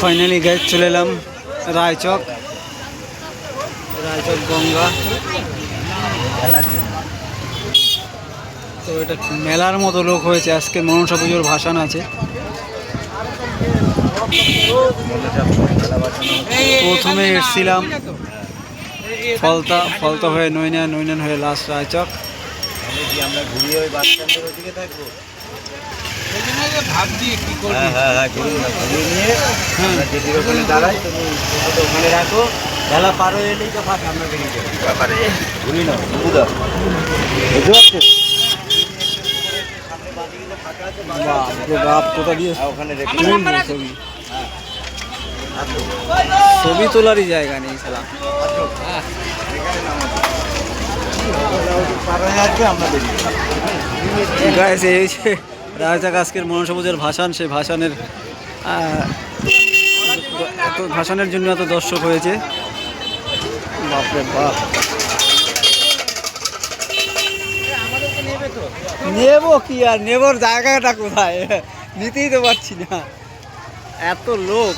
Finally guys চলে এলাম রায়চক। রায়চক গঙ্গা। তো এটা মেলার মতো লোক হয়েছে, আজকে মনসা পুজোর ভাসান আছে। প্রথমে এসেছিলাম ফলতা ফলতা হয়ে নৈনা, নৈনান হয়ে লাস্ট রায়চক। আমরা ঘুরিয়ে ওই বাস স্ট্যান্ডের থাকব। ওখানে রাখো। বেলা পার হয়ে এলেই তো ফাঁকা আমরা বেরিয়ে যাব। ব্যাপারে। ঘুরি না? বুঝতে পারছ ছবি। তোলারই জায়গা নেই সালা হয়ে। আমরা এই রাজাক আজকের মনসবুজের ভাষণ সেই ভাষণের এত ভাষণের জন্য এত দর্শক হয়েছে। বাপরে বাপ। নেব কি আর, নেবর জায়গাটা কোথায়? নিতেই তো পারছি না। এত লোক।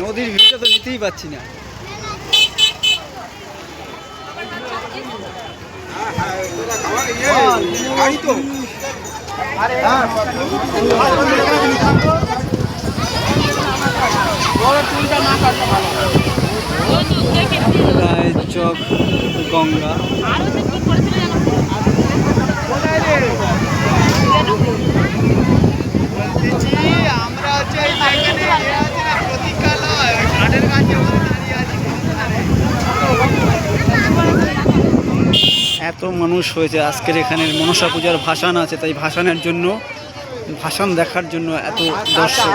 নদীর ভিড়টা তো নিতেই পারছি না। রায়চক গঙ্গা আমরা হচ্ছে এই জায়গাতে ইয়ে আছে না, প্রতীক্ষালয়, ওই ঘাটের কাছে আমরা দাঁড়িয়ে আছি। এত মানুষ হয়েছে, আজকের এখানে মনসা পূজার ভাসান আছে, তাই ভাসানের জন্য, ভাসান দেখার জন্য এত দর্শক।